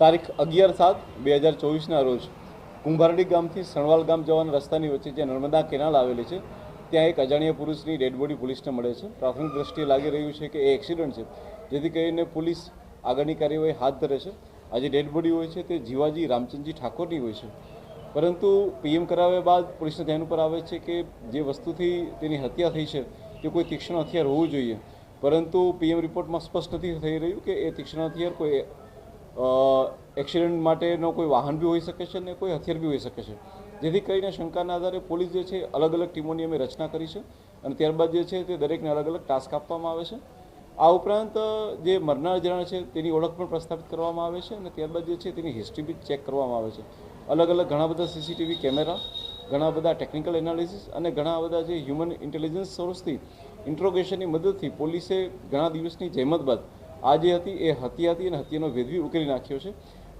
તારીખ અગિયાર સાત બે હજાર ચોવીસના રોજ કુંભારડી ગામથી સણવાલ ગામ જવાના રસ્તાની વચ્ચે જે નર્મદા કેનાલ આવેલી છે, ત્યાં એક અજાણ્યા પુરુષની ડેડ બોડી પોલીસને મળે છે. પ્રાથમિક દ્રષ્ટિએ લાગી રહ્યું છે કે એ એક્સિડન્ટ છે, જેથી કરીને પોલીસ આગળની કાર્યવાહી હાથ ધરે છે. આ જે ડેડ બોડી હોય છે તે જીવાજી રામચંદજી ઠાકોરની હોય છે. પરંતુ પીએમ કરાવ્યા બાદ પોલીસના ધ્યાન ઉપર આવે છે કે જે વસ્તુથી તેની હત્યા થઈ છે, તે કોઈ તીક્ષ્ણ હથિયાર હોવું જોઈએ. પરંતુ પીએમ રિપોર્ટમાં સ્પષ્ટ નથી થઈ રહ્યું કે એ તીક્ષ્ણ હથિયાર કોઈ એક્સિડન્ટ માટેનો કોઈ વાહન બી હોઈ શકે છે ને કોઈ હથિયાર બી હોઈ શકે છે. જેથી કરીને શંકાના આધારે પોલીસ જે છે અલગ અલગ ટીમોની અમે રચના કરી છે અને ત્યારબાદ જે છે તે દરેકને અલગ અલગ ટાસ્ક આપવામાં આવે છે. આ ઉપરાંત જે મરનાર જણા છે તેની ઓળખ પણ પ્રસ્થાપિત કરવામાં આવે છે અને ત્યારબાદ જે છે તેની હિસ્ટ્રી બી ચેક કરવામાં આવે છે. અલગ અલગ ઘણા બધા સીસીટીવી કેમેરા ઘણા બધા ટેકનિકલ એનાલિસિસ અને ઘણા બધા જે હ્યુમન ઇન્ટેલિજન્સ સોર્સથી ઇન્ટ્રોગેશનની મદદથી પોલીસે ઘણા દિવસની જહેમત બાદ આ જે હતી એ હત્યા હતી અને હત્યાનો વેદવી ઉકેલી નાખ્યો છે.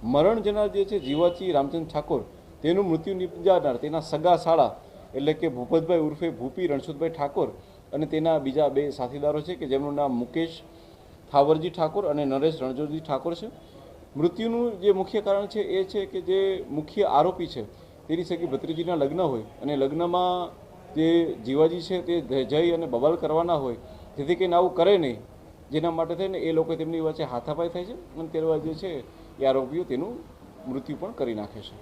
મરણ જનાર જે છે જીવાચી રામચંદ ઠાકોર, તેનું મૃત્યુ નિપજાનાર તેના સગા શાળા એટલે કે ભૂપતભાઈ ઉર્ફે ભૂપી રણછોદભાઈ ઠાકોર અને તેના બીજા બે સાથીદારો છે કે જેમનું નામ મુકેશ થાવરજી ઠાકોર અને નરેશ રણછોડજી ઠાકોર છે. મૃત્યુનું જે મુખ્ય કારણ છે એ છે કે જે મુખ્ય આરોપી છે તેની સગી ભત્રીજીના લગ્ન હોય અને લગ્નમાં જે જીવાજી છે તે જઈ અને બબાલ કરવાના હોય, જેથી કરીને આવું કરે નહીં, જેના માટે થઈને એ લોકો તેમની વચ્ચે હાથાપાઈ થાય છે અને ત્યારબાદ જે છે એ આરોપીઓ તેનું મૃત્યુ પણ કરી નાખે છે.